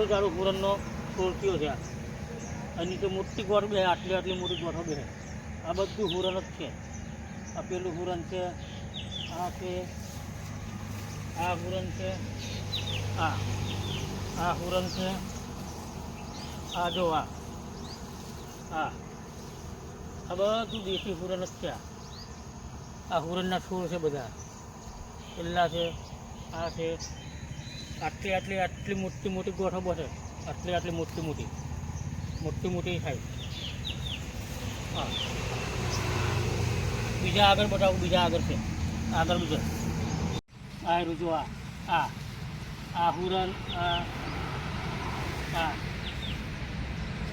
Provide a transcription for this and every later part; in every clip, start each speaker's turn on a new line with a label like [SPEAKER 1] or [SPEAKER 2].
[SPEAKER 1] આટલો જાડો હુરણનો સોળકીઓ છે અને નીચે મોટી ગોઠ બે આટલી આટલી મોટી ગોઠો બે આ બધું હુરણ જ છે. આ પેલું હુરણ છે, આ છે, આ હુરણ છે, આ. આ હુરણ છે, આ જો આ. આ. આ બધું દેશી હુરણ જ છે આ હુરણના છોડ છે બધા. પેલા છે, આ છે આટલી આટલી આટલી મોટી મોટી ગોઠો બસે આટલી આટલી મોટી મોટી. મોટી મોટી થાય હા. બીજા આગળ બતાવું, બીજા આગળ છે. આગળ બીજા. આ રહ્યું આ. આ. આ હુરન આ. આ.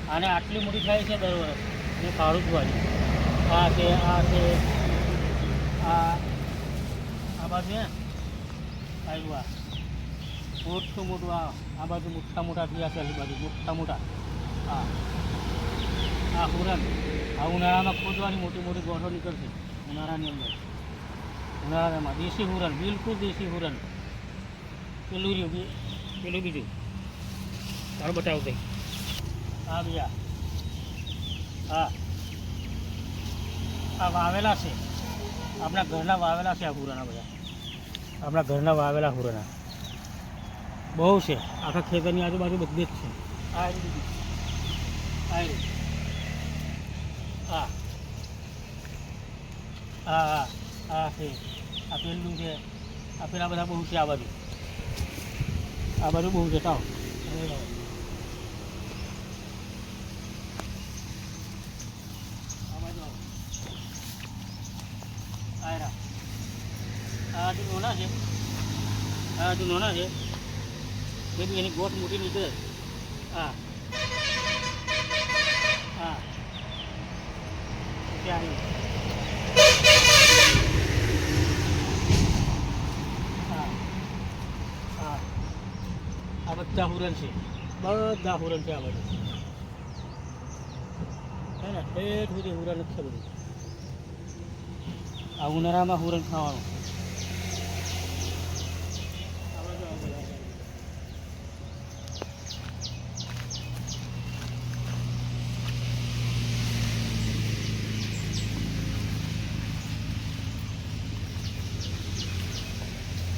[SPEAKER 1] આને આટલી મોટી થાય છે દર વર્ષ. ને કાઢું બાજુ આ છે આ છે. આ. આ બાજુ ને આવ્યું આ. મોટું મોટું આ આ બાજુ મોટા મોટા થયા છે આજુબાજુ મોટા મોટા. હા. આ હુરન આ ઉનાળામાં ખોદવાની મોટી મોટી ગોઠો નીકળશે, ઉનાળાની અંદર. ઉનાળામાં દેશી હુરન બિલકુલ દેશી હુરન પેલું રહ્યું પેલું બીજું. તારું બતાવું કંઈ હા બીજા હા. આ વાવેલા છે. આપણા ઘરના વાવેલા છે આ હુરાના બધા. આપણા ઘરના વાવેલા હુરાના. બહુ છે. આખા ખેતરની આજુબાજુ બધી જ છે. આ. આ. આ આ છે. આ પેલું છે. આ બધા બહુ છે આ બાજુ. આ બાજુ બહુ છે. તાવ. આ હજુ નોના છે. આ હજુ નાના છે. એ બી એની ગોઠ મોટી નીકળે. હા. હા. ત્યાં. હા. હા. આ બધા હુરન છે. બધા હુરન છે આ બધું. હે ને, ઠેઠ સુધી હુરન જ છે બધું આ ઉનાળામાં હુરન ખાવાનું આ બાજુ આ બાજુ, આ બાજુ.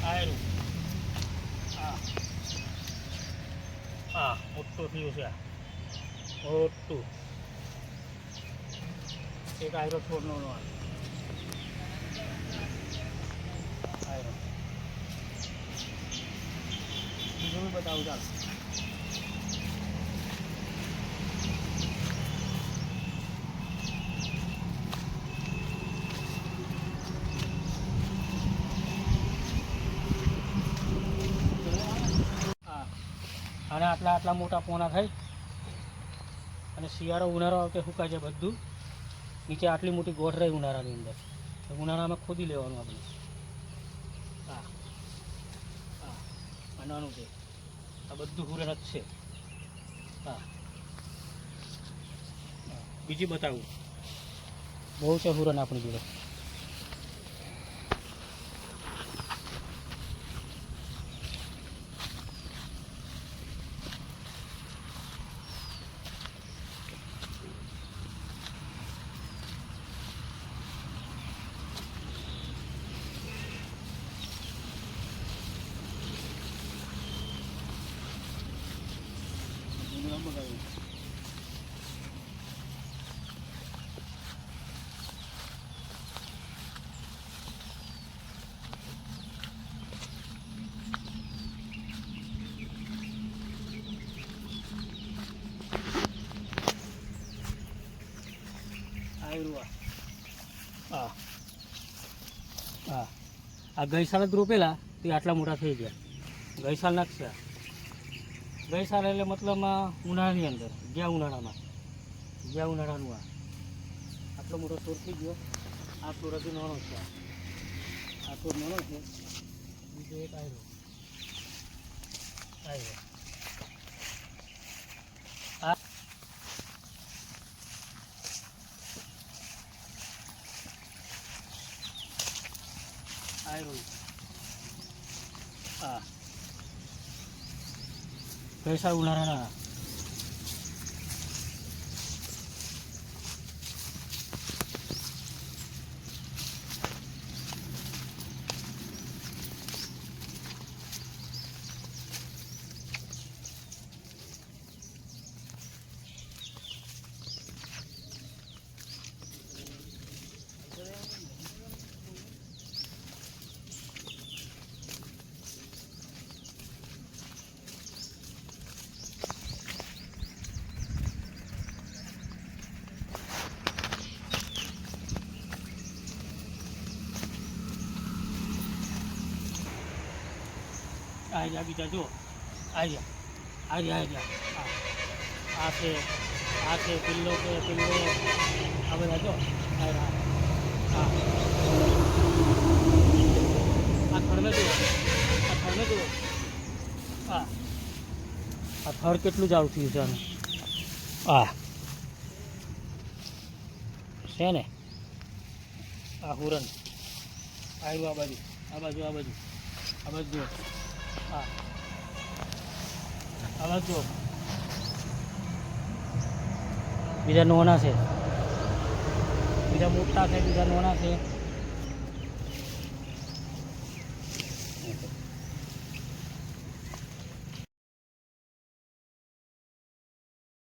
[SPEAKER 1] આયરું આ મોટું થયું છે મોટું એક આયરો છોડનો. આયરો બીજું બતાવું ચાલો હા અને આટલા આટલા મોટા પોના થાય અને શિયાળો ઉનાળો આવતે સુકાય છે બધું. નીચે આટલી મોટી ગોઠ રહી ઉનાળાની અંદર. ઉનાળામાં ખોદી લેવાનું આપણે. હા હા આ. નાનું છે. આ બધું હુરણ જ છે હા. બીજી બતાવું. બહુ છે હુરન આપણી જોડે. આવ્યું હા. હા. આ ગઈ સાલ જ રોપેલા, તે આટલા મોટા થઈ ગયા. ગઈ છે આ. ગઈ સાલ એટલે મતલબમાં ઉનાળાની અંદર, ગયા ઉનાળામાં. ગયા ઉનાળાનું આ. આટલો મોટો છોડ થઈ ગયો. આ છોડ હજી નાનો છે. આ છોડ નાનો છે. બીજો એક આવ્યો આવ્યો આવ્યો હા. પૈસા ઉનાળાના આ રહ્યા બીજા જો આ રહ્યા આ રહ્યા આ રહ્યા આ આ છે આ છે પિલ્લો કે પિલ્લો આ બધા જો આ રહ્યા હા આ થડને જુઓ આ થડને જુઓ હા આ થડ કેટલું જાડું થયું છે આનું આ છે ને આ હુરન આવ્યું આ બાજુ આ બાજુ આ બાજુ આ બાજુ જુઓ હા. આ બાજુ બીજા નોના છે. બીજા મોટા છે બીજા નોના છે.